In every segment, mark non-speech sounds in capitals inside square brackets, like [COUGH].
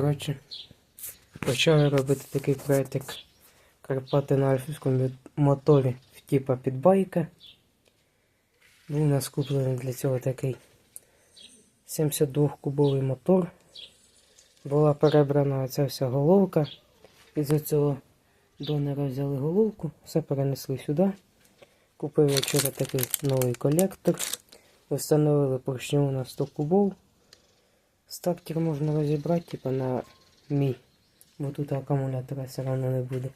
Коротше, почали робити такий проект, як Карпати на альфівському моторі типа підбайка. Був у нас куплений для цього такий 72-кубовий мотор. Була перебрана оця вся головка. Із цього донора взяли головку, все перенесли сюди. Купили вчора такий новий колектор. Встановили поршню на 100 кубов. Стартер можна розібрати, типа на мій, бо тут акумулятора все одно не буде.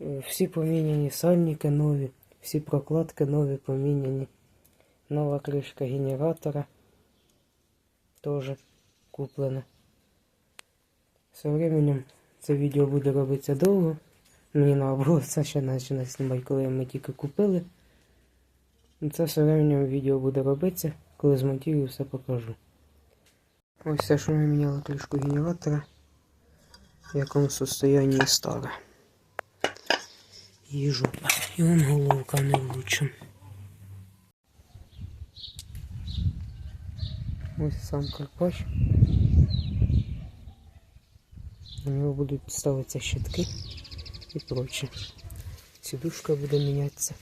Всі поміняні сальники нові, всі прокладки нові поміняні. Нова кришка генератора теж куплена. Со временем це відео буде робитися довго. Мені треба [LAUGHS] це ще починати знімати, коли ми тільки купили. Це все временем відео буде робитися, коли змонтую все покажу. Ось все, що ми міняли кришку генератора, в якому состоянні стара. І жопа. І вон головка не влучена. Ось сам карпач. На нього будуть ставитися щитки і проче. Сідушка буде мінятися.